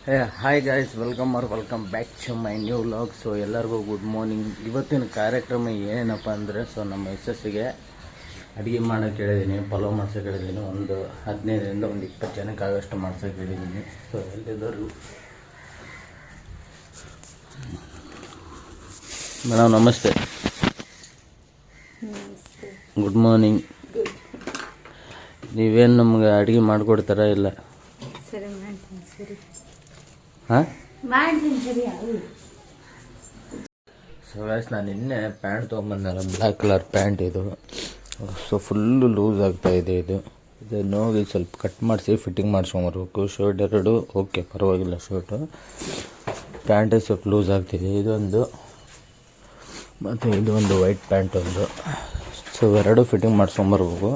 Hi guys welcome are welcome back to my new vlog so ಎಲ್ಲರಿಗೂ good morning ಇವತ್ತಿನ ಕಾರ್ಯಕ್ರಮ ಏನಪ್ಪ ಅಂದರೆ ಸೊ ನಮ್ಮ ಯಶಸ್ಸಿಗೆ ಅಡುಗೆ ಮಾಡೋಕೆ ಹೇಳಿದ್ದೀನಿ ಪಲಾವ್ ಮಾಡ್ಸೋಕೆ ಹೇಳಿದ್ದೀನಿ ಒಂದು ಹದಿನೈದರಿಂದ ಒಂದು ಇಪ್ಪತ್ತು ಜನಕ್ಕೆ ಆಗೋಷ್ಟು ಮಾಡ್ಸೋಕೆ ಹೇಳಿದ್ದೀನಿ ಸೊ ಎಲ್ಲಿದ್ದರು ಮೇಡಮ್ ನಮಸ್ತೆ. ಗುಡ್ ಮಾರ್ನಿಂಗ್ ನೀವೇನು ನಮ್ಗೆ ಅಡುಗೆ ಮಾಡಿಕೊಡ್ತಾರ ಇಲ್ಲ? ಸರಿ. ಹಾಂ? ಸೊ ಗೈಸ್ ನಾನು ನಿನ್ನೆ ಪ್ಯಾಂಟ್ ತೊಗೊಂಬಂದಲ್ಲ ಬ್ಲ್ಯಾಕ್ ಕಲರ್ ಪ್ಯಾಂಟ್ ಇದು. ಸೊ ಫುಲ್ಲು ಲೂಸ್ ಆಗ್ತಾ ಇದೆ ಇದು. ಇದು ಹೋಗಿ ಸ್ವಲ್ಪ ಕಟ್ ಮಾಡಿಸಿ ಫಿಟ್ಟಿಂಗ್ ಮಾಡಿಸ್ಕೊಂಬರ್ಬೇಕು. ಶರ್ಟ್ ಎರಡು ಓಕೆ ಪರವಾಗಿಲ್ಲ ಶರ್ಟು ಪ್ಯಾಂಟೇ ಸ್ವಲ್ಪ ಲೂಸ್ ಆಗ್ತಿದೆ. ಇದೊಂದು ಮತ್ತು ಇದು ಒಂದು ವೈಟ್ ಪ್ಯಾಂಟ್ ಒಂದು. ಸೊ ಎರಡು ಫಿಟ್ಟಿಂಗ್ ಮಾಡಿಸ್ಕೊಂಬರ್ಬೇಕು.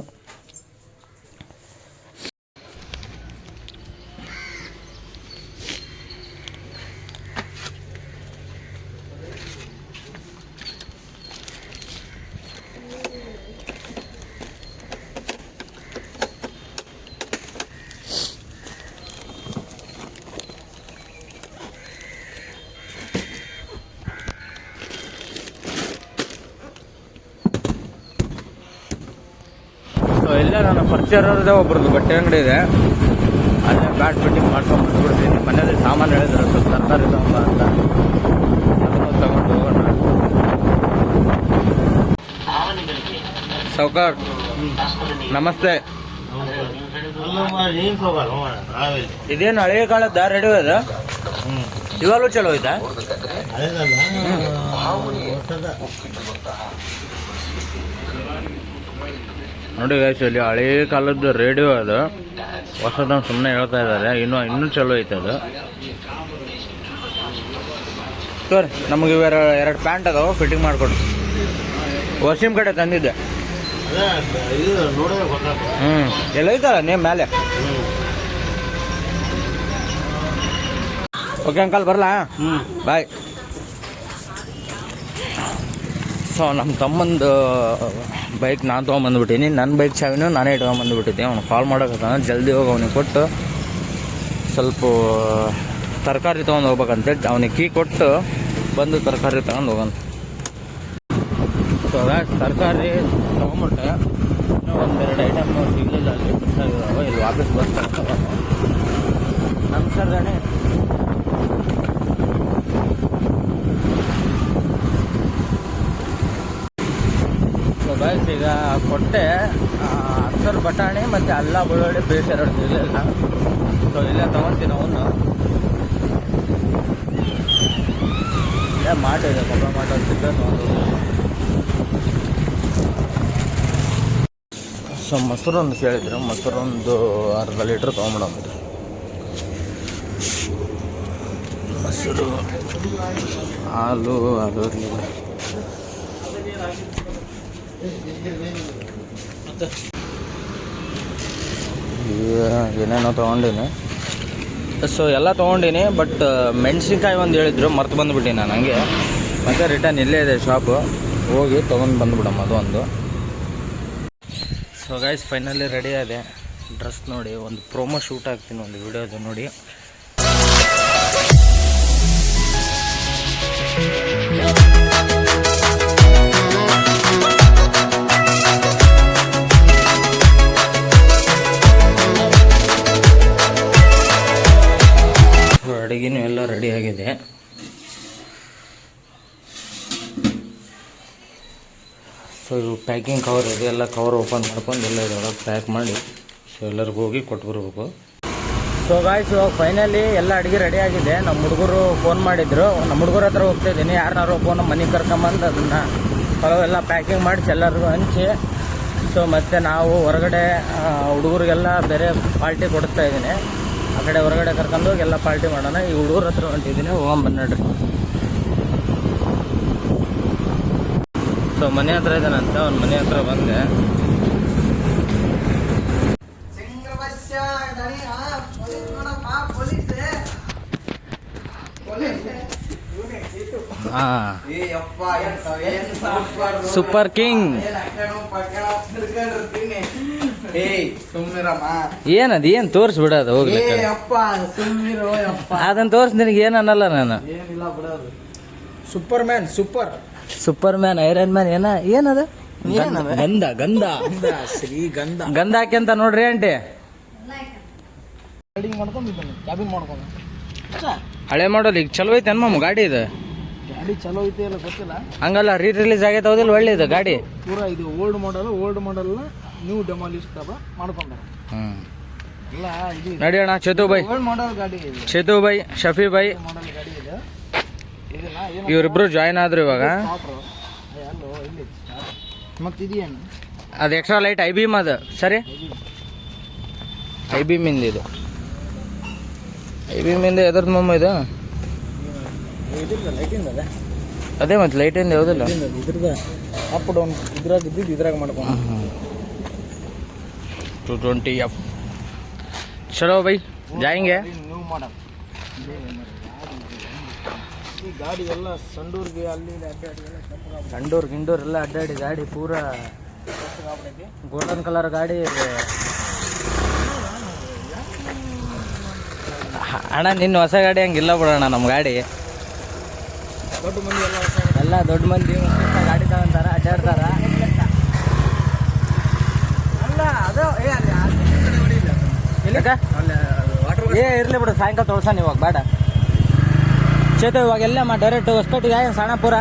ಸೊ ಇಲ್ಲ ನನ್ನ ಪರಿಚಯರದೇ ಒಬ್ರದ್ದು ಬಟ್ಟೆ ಅಂಗಡಿ ಇದೆ. ಅಲ್ಲೇ ಬ್ಯಾಟ್ ಫಿಟ್ಟಿಂಗ್ ಮಾಡ್ಕೊಂಡು ಬಿಡ್ತೀನಿ ಮನೇಲಿ ಸಾಮಾನು ಹೇಳಿದ್ರು ಸ್ವಲ್ಪ ತರಕಾರಿ ತಗೊಂಬ ಅಂತ. ಅದನ್ನು ತಗೊಂಡು ಹೋಗೋಣ. ಸೌಕಾರ್ ನಮಸ್ತೆ. ಇದೇನು ಹಳೆಯ ಕಾಲದ ರೆಡಿ ಅದ? ಇವಾಗಲೂ ಚಲೋ ಐತಾ? ನೋಡಿ ಗೈಸ್ ಇಲ್ಲಿ ಹಳೆ ಕಾಲದ ರೇಡಿಯೋ ಅದು. ಹೊಸದನ್ನು ಸುಮ್ಮನೆ ಹೇಳ್ತಾ ಇದ್ದಾರೆ. ಇನ್ನೂ ಇನ್ನೂ ಚಲೋ ಐತೆ ಅದು. ಸರ್ ನಮಗೆ ಇವೆರ ಎರಡು ಪ್ಯಾಂಟ್ ಅದಾವ ಫಿಟ್ಟಿಂಗ್ ಮಾಡಿಕೊಡಿ. ವಸೀಮ್ ಕಡೆ ತಂದಿದ್ದೆ. ಹ್ಞೂ ಎಲ್ಲ ಐತಲ್ಲ ನೇಮ್ ಮೇಲೆ ಓಕೆ ಅಂಕಲ್ ಬರಲಾ? ಬಾಯ್ ಸೊ ನಮ್ಮ ತಮ್ಮಂದು ಬೈಕ್ ನಾನು ತೊಗೊಂಬಂದ್ಬಿಟ್ಟೀನಿ. ನನ್ನ ಬೈಕ್ ಚಾವಿನೂ ನಾನೇ ಇಟ್ಕೊಂಬಂದ್ಬಿಟ್ಟಿದ್ದೆ. ಅವ್ನು ಕಾಲ್ ಮಾಡೋಕೆ ಜಲ್ದಿ ಹೋಗಿ ಅವನಿಗೆ ಕೊಟ್ಟು, ಸ್ವಲ್ಪ, ತರಕಾರಿ ತೊಗೊಂಡು ಹೋಗ್ಬೇಕಂತೇಳಿ ಅವನಿಗೆ ಕೀ ಕೊಟ್ಟು ಬಂದು ತರಕಾರಿ ತಗೊಂಡು ಹೋಗೋಣ. ಸೊ ತರಕಾರಿ ತೊಗೊಂಬಿಟ್ಟೆ. ಇನ್ನೂ ಒಂದೆರಡು ಐಟಮ್ ಸಿಗಲಿಲ್ಲ ಅಲ್ಲಿ. ಮಿಸ್ ಆಗಿದಾವೆ. ಇಲ್ಲಿ ವಾಪಸ್ ಬರ್ತಾರೆ ನಮಸ್ಕಾರ ಗಣೆ ಸೊ ಗೈಸ್ ಈಗ ಕೊಟ್ಟೆ ಹಸರು ಬಟಾಣಿ ಮತ್ತು ಅಲ್ಲ ಬೆಳ್ಳುಳ್ಳಿ ಬೇಸ್ ಎರಡು ಸಿಗಲಿಲ್ಲ ಸೊ ಇಲ್ಲೇ ತೊಗೊತೀನಿ ಅವನು ಇಲ್ಲೇ ಮಾಡಿದೆ ಕೊಬ್ಬರಿ ಸಿಗೋದು ಒಂದು ಸೊ ಮೊಸರು ಒಂದು ಕೇಳಿದ್ರು ಮೊಸರು ಒಂದು ಅರ್ಧ ಲೀಟ್ರ್ ತೊಗೊಂಬಿಡೋದು ಮೊಸರು, ಹಾಲು ಅದು. ಏನೇನೋ ತೊಗೊಂಡಿನಿ. ಸೊ ಎಲ್ಲ ತೊಗೊಂಡಿನಿ ಬಟ್ ಮೆಣಸಿನ್ಕಾಯಿ ಒಂದು ಹೇಳಿದ್ರು, ಮರ್ತು ಬಂದುಬಿಟ್ಟಿನಿ ನಾನು ಹಂಗೆ. ಮತ್ತೆ ರಿಟರ್ನ್ ಇಲ್ಲೇ ಇದೆ ಶಾಪು ಹೋಗಿ ತೊಗೊಂಡು ಬಂದುಬಿಡಮ್ಮ ಅದು ಒಂದು. ಸೊ ಗೈಸ್ ಫೈನಲಿ ರೆಡಿ ಆದೆ. ಡ್ರೆಸ್ ನೋಡಿ, ಒಂದು ಪ್ರೋಮೋ ಶೂಟ್ ಆಗ್ತೀನಿ ಒಂದು ವಿಡಿಯೋದು ನೋಡಿ. ಪ್ಯಾಕಿಂಗ್ ಕವರ್ ಇದೆ, ಎಲ್ಲ ಕವರ್ ಓಪನ್ ಮಾಡ್ಕೊಂಡು ಎಲ್ಲ ಇದ್ರೊಳಗೆ ಪ್ಯಾಕ್ ಮಾಡಿ ಸೊ ಎಲ್ಲರಿಗೂ ಹೋಗಿ ಕೊಟ್ಟು ಬರಬೇಕು ಸೊ ಗಾಯ್ಸ್ ಫೈನಲಿ ಎಲ್ಲ ಅಡುಗೆ ರೆಡಿ ಆಗಿದೆ. ನಮ್ಮ ಹುಡುಗರು ಫೋನ್ ಮಾಡಿದ್ರು. ನಮ್ಮ ಹುಡುಗರ ಹತ್ರ ಹೋಗ್ತಾ ಇದ್ದೀನಿ. ಯಾರನ್ನಾರು ಫೋನ್ ಮನೆಗೆ ಕರ್ಕೊಂಬಂದು ಅದನ್ನು ಎಲ್ಲ ಪ್ಯಾಕಿಂಗ್ ಮಾಡಿಸಿ ಎಲ್ಲರಿಗೂ ಹಂಚಿ. ಸೊ ಮತ್ತು ನಾವು ಹೊರಗಡೆ ಹುಡುಗರಿಗೆಲ್ಲ ಬೇರೆ ಪಾರ್ಟಿ ಕೊಡಿಸ್ತಾ ಇದ್ದೀನಿ. ಆ ಕಡೆ ಹೊರಗಡೆ ಕರ್ಕೊಂಡು ಹೋಗಿ ಎಲ್ಲ ಪಾರ್ಟಿ ಮಾಡೋಣ. ಈ ಹುಡುಗರ ಹತ್ರ ಹೊಂಟಿದ್ದೀನಿ. ಹೋಗೊಂಬನ್ನಿ ಸೊ ಮನೆ ಹತ್ರ ಇದ್ದಾನಂತ ಅವ್ನ ಮನೆ ಹತ್ರ ಬಂದೆ. ಸೂಪರ್ ಕಿಂಗ್ ಏನದ ಏನು ತೋರಿಸ್ಬಿಡೋದು? ಹೋಗ್ಲಿ ಏ ಸುಮ್ಮಿರೋ ಅಪ್ಪ ಅದನ್ನ ತೋರಿಸ್ ನಿನಗೆ ಏನು ಅನ್ನಲ್ಲ ನಾನು ಬಿಡೋದು. Superman super superman iron man ಏನ? ಏನದ? ಏನದು? ಗಂಧ ಗಂಧ. ಶ್ರೀ ಗಂಧ. ಹಾಕ್ಯಂತ ನೋಡ್ರಿ ಆಂಟಿ. ಕ್ಯಾಬಿನ್ ಮಾಡ್ಕೊಂಡು ಹಳೆ ಮಾಡಲ್ ಈಗ ಚಲೋ ಐತೆ ಅನ್ಮಮ್ಮ ಗಾಡಿ ಇದು. ಗಾಡಿ ಚಲೋ ಐತೆ ಇಲ್ಲ ಗೊತ್ತಿಲ್ಲ. ಹಂಗಲ್ಲ ರೀ ರಿಲೀಸ್ ಆಗೈತೆ ಹೌದಿಲ್ಲ ಒಳ್ಳೇದು ಗಾಡಿ. ಪೂರ ಇದು old model old model new demolish ಮಾಡ್ಕೊಂಡು ಹ್ಮ್. ಎಲ್ಲ ಇದು ನಡಿ ಅಣ್ಣ ಚೇತು ಬೈ ಗಾಡಿ ಇದು. Chethu by Shafi by model ಗಾಡಿ ಇದೆ ಇದನ್ನ ಏನು ಇವರಿಬ್ರು ಜಾಯ್ನ್ ಆದ್ರು ಇವಾಗ. ಅದು ಎಕ್ಸ್ಟ್ರಾ ಲೈಟ್ ಐ ಬೀಮ್ ಅದು. ಸರಿ? ಐ ಬೀಮ್ ಇಂದ ಇದು. ಐ ಬೀಮ್ ಇಂದ ಎದ್ರದ್ದು ಮಮ್ಮ ಇದು? ಲೈಟಿಂದ ಅದೇ? ಮತ್ತೆ ಲೈಟ್ ಇಂದ ಯಾವುದಿಲ್ಲ? ಇದ್ರದ ಅಪ್ ಡೌನ್ ಇದ್ರಾಗ ಇದ್ದಿದ್ದು ಇದ್ರಾಗ ಮಾಡ್ಕೊಂಡು ಟು ಟ್ವೆಂಟಿ ಎಫ್ ಚಲೋ ಬೈ ಜಾಯಿಂಗೆ ಈ ಗಾಡಿ ಎಲ್ಲ ಸಂಡೂರ್ಗೆ ಅಲ್ಲಿ ಇಲ್ಲಿ ಅಡ್ಡಾಡಿ ಎಲ್ಲ ಕೆಟ್ಟದಾಗ್ಬಿಟ್ಟೈತೆ. ಗಂಡೂರ್ ಗಿಂಡೂರ್ ಎಲ್ಲ ಅಡ್ಡಾಡಿ ಗಾಡಿ ಪೂರಾ. ಗೋಲ್ಡನ್ ಕಲರ್ ಗಾಡಿ ಅಣ್ಣ ನಿನ್ನ ಹೊಸ ಗಾಡಿ ಹಂಗಿಲ್ಲ ಬಿಡೋಣ ನಮ್ಮ ಗಾಡಿ ದೊಡ್ಡ ಮಂದಿ ಎಲ್ಲ ಹೊಸ ಎಲ್ಲ ದೊಡ್ಡ ಮಂದಿ ಹೊಸ ಗಾಡಿ ತಗೊಂತಾರ ಅಡ್ಡಾಡ್ತಾರ ಅಲ್ಲ ಅದು ಏ ಅಲ್ಲಿ ಆ ಕಡೆ ಹೊಡಿಲ್ಲ ಅದು. ಅಲ್ಲಿ ವಾಟರ್ ಏ ಇರ್ಲಿ ಬಿಡು ಸಾಯಂಕಾಲ ತೊಳ್ಸಾನ ನೀವಾಗ ಬೇಡ ಚೇತು ಇವಾಗ ಎಲ್ಲ ಮಾ ಡೈರೆಕ್ಟ್ ಹೊಸಪೇಟೆಗೆ ಸಣ್ಣಪುರ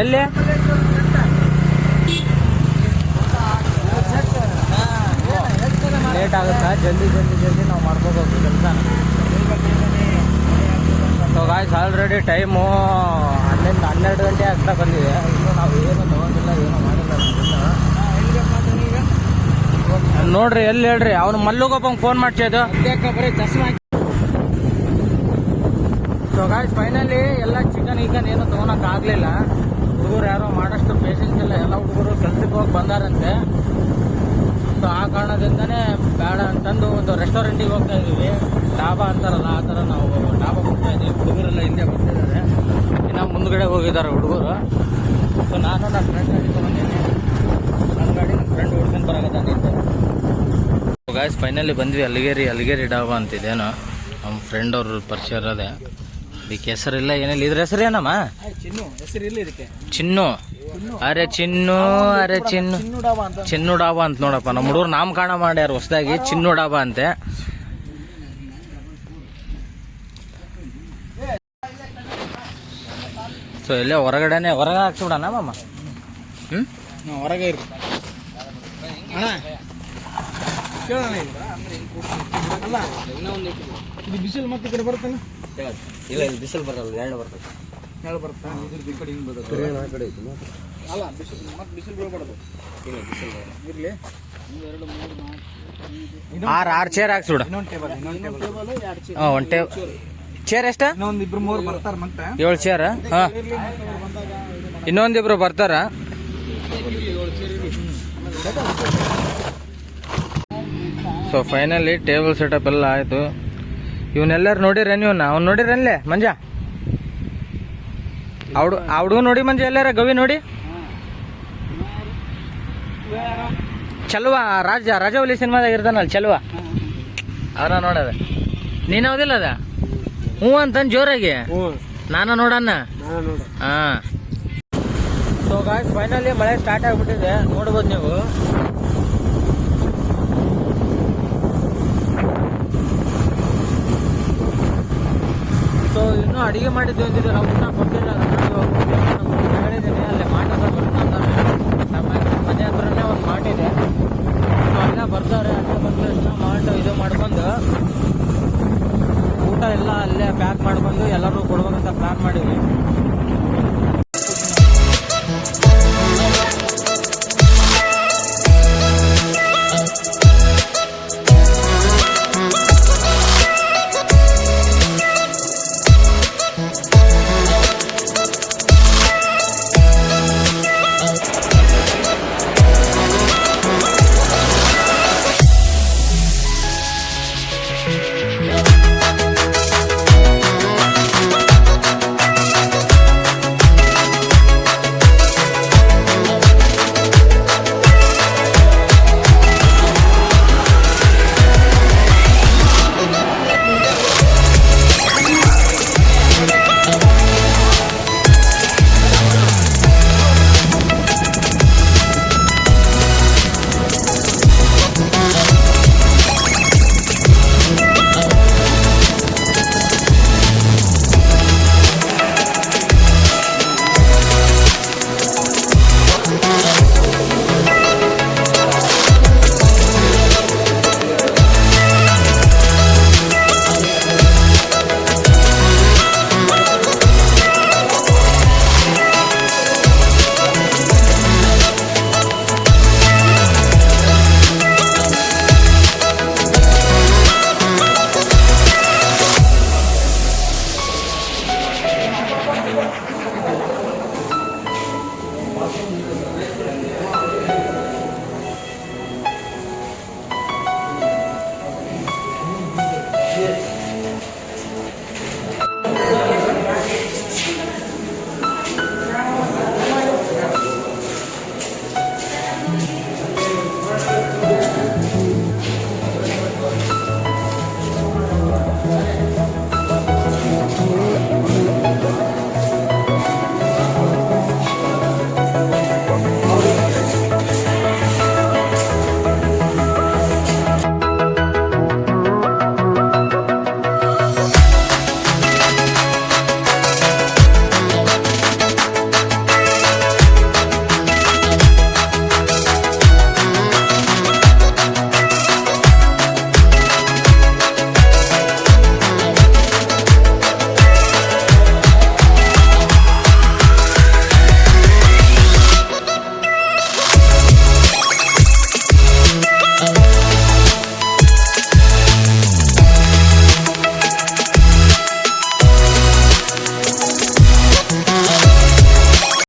ಎಲ್ಲಿ? ಲೇಟ್ ಆಗುತ್ತಾ? ಜಲ್ದಿ ಜಲ್ದಿ ಜಲ್ದಿ ನಾವು ಮಾಡ್ಕೋಬೇಕು ಕೆಲಸ. ಸೊ ಗಾಯ್ಸ್ ಆಲ್ರೆಡಿ ಟೈಮು ಹನ್ನೊಂದು ಹನ್ನೆರಡು ಗಂಟೆ ಆಗ್ತಾ ಬಂದಿದೆ. ಇನ್ನು ನಾವು ಏನು ತಗೊಂಡಿಲ್ಲ, ಏನು ಮಾಡಿಲ್ಲ. ನೋಡ್ರಿ, ಎಲ್ಲಿ ಹೇಳ್ರಿ? ಅವ್ನು ಮಲ್ಲುಗೊಬ್ಬಂಗೆ ಫೋನ್ ಮಾಡ್ಸೋದು ಬರೀ ಚಸ್ಮಾ ಸೊ ಗಾಯ್ಸ್ ಫೈನಲಿ ಎಲ್ಲ ಚಿಕನ್ ಈಗನ್ ಏನು ತೊಗೊಳಕ್ ಆಗ್ಲಿಲ್ಲ. ಹುಡುಗರು ಯಾರೋ ಮಾಡಷ್ಟು ಪೇಷನ್ಸ್ ಇಲ್ಲ. ಎಲ್ಲ ಹುಡುಗರು ಕೆಲ್ಸಕ್ಕೆ ಹೋಗಿ ಬಂದಾರಂತೆ. ಸೊ ಆ ಕಾರಣದಿಂದನೇ ಬೇಡ ಅಂತಂದು ಒಂದು ರೆಸ್ಟೋರೆಂಟಿಗೆ ಹೋಗ್ತಾ ಇದೀವಿ ಡಾಬಾ ಅಂತಾರಲ್ಲ, ಆ ಥರ ನಾವು ಡಾಬಾ ಹೋಗ್ತಾ ಇದೀವಿ ಹುಡುಗರೆಲ್ಲ ಹಿಂದೆ ಬರ್ತಿದ್ದಾರೆ. ಇನ್ನು ಮುಂದ್ಗಡೆ ಹೋಗಿದ್ದಾರೆ ಹುಡುಗರು. ಸೊ ನಾನು ನನ್ನ ಫ್ರೆಂಡ್ ಗಾಡಿ ತೊಗೊಂಡಿದ್ದೀನಿ ನನ್ನ ಗಾಡಿ ನನ್ನ ಫ್ರೆಂಡ್ ಓಡ್ಸ್ಕೊಂಡು ಸೊ ಗಾಯ್ಸ್ ಫೈನಲಿ ಬಂದ್ವಿ. ಅಲ್ಲಿಗೇರಿ ಅಲ್ಲಿಗೇರಿ ಡಾಬಾ ಅಂತಿದ್ದೇನೋ ನಮ್ಮ ಫ್ರೆಂಡ್ ಅವರು ಪರಿಚಯ ಇರೋದೆ. ಇದಕ್ಕೆ ಹೆಸರಿಲ್ಲ ಏನಿಲ್ಲ. ಇದ್ರ ಹೆಸರು ಏನಮ್ಮ? ಚಿನ್ನು. ಇದಕ್ಕೆ? ಅರೆ ಚಿನ್ನು ಅರೆ ಚಿನ್ನು. ಚಿನ್ನು ಡಾಬಾ ಅಂತ ನೋಡಪ್ಪ. ನಮ್ಮ ಹುಡುಗರು ನಾಮಕರಣ ಮಾಡ್ಯಾರ ಹೊಸದಾಗಿ ಚಿನ್ನು ಡಾಬಾ ಅಂತೆ. ಸೊ ಇಲ್ಲೇ ಹೊರಗಡೆನೆ ಹೊರಗೆ ಹಾಕ್ಸ್ಬಿಡಣ ಮಾಮ? ಹ್ಞೂ ಹೊರಗೆ ಇರು. ಅಣ್ಣ. ಇದು ಬಿಸಿಲು ಮತ್ತೆ ಕಡೆ ಬರ್ತಾನೆ ಇಲ್ಲ ಇಲ್ಲಿ ಬಿಸಿಲು ಬರಲ್ಲ ಎರಡು ಬರ್ತದೆ. ಹೇಳ ಬರ್ತಾ ಇದ್ರದ್ದು ಈ ಕಡೆ ಹಿಂಗೆ ಬರ್ತದೆ ಅಲ್ಲ ಬಿಸಿಲು ಮತ್ತೆ ಬಿಸಿಲು ಬೀಳ್ಬಾರ್ದು. ಇರಲಿ. ಎರಡು ಮೂರು ನಾಲ್ಕು ಆರು ಆರು ಚೇರ್ ಹಾಕ್ಸ್ಬಿಡು. ಇನ್ನೊಂದು ಟೇಬಲ್ ಇನ್ನೊಂದು ಟೇಬಲ್ ಎರಡು ಚೇರ್ ಹಾಂ ಒಂದು ಟೇಬ್ ಚೇರ್. ಎಷ್ಟ? ಇನ್ನೊಂದು ಇಬ್ರು ಮೂರು ಬರ್ತಾರೆ ಮತ್ತೆ. ಏಳು ಚೇರ್ ಹಾಂ. ಇನ್ನೊಂದಿಬ್ರು ಬರ್ತಾರ. ಸೊ ಫೈನಲಿ ಟೇಬಲ್ ಸೆಟಪ್ ಎಲ್ಲ ಆಯ್ತು. ಇವನ್ನೆಲ್ಲರೂ ನೋಡಿರೇನು ಇವನ್ನ ಅವ್ನು ನೋಡಿರಲ್ಲೇ ಮಂಜ? ಅವಡು ಆ ಹುಡುಗ ನೋಡಿ ಮಂಜ ಎಲ್ಲಾರ? ಗವಿ ನೋಡಿ? ಚಲುವ ರಾಜ ರಾಜವಲಿ ಸಿನಿಮಾದಾಗ ಇರ್ತಾನಲ್ಲ ಚಲುವ? ಅವನ ನೋಡದ. ನೀನು ಹೌದಿಲ್ಲ ಅದ? ಹ್ಞೂ ಅಂತಂದು ಜೋರಾಗಿ? ನಾನು ನೋಡಣ್ಣ? ಹಾಂ ನೋಡು. ಹಾ. ಸೊ ಗಾಯ್ಸ್ ಫೈನಲಿ ಮಳೆ ಸ್ಟಾರ್ಟ್ ಆಗ್ಬಿಟ್ಟಿದೆ. ನೋಡ್ಬೋದು ನೀವು. ಅಡಿಗೆ ಮಾಡಿದ್ದು ಅಂತಿದ್ದು ನಾವು ಊಟ ಕೊಟ್ಟಿಲ್ಲ ಅಲ್ಲೇ ಮಾಡಿದ್ರೆ ಬರ್ತಾರೆ ನಮ್ಮ ಮನೆ ಹತ್ರನೇ ಒಂದು ಮಾಡಿದೆ ಸೊ ಅಲ್ಲೇ ಬರ್ತಾರೆ ಅಲ್ಲೇ ಬಂದು ಎಲ್ಲ ಇದು ಮಾಡ್ಕೊಂಡು, ಊಟ ಎಲ್ಲ ಅಲ್ಲೇ ಪ್ಯಾಕ್ ಮಾಡ್ಕೊಂಡು ಎಲ್ಲರೂ ಕೊಡ್ಬೇಕಂತ ಪ್ಲಾನ್ ಮಾಡಿದ್ವಿ.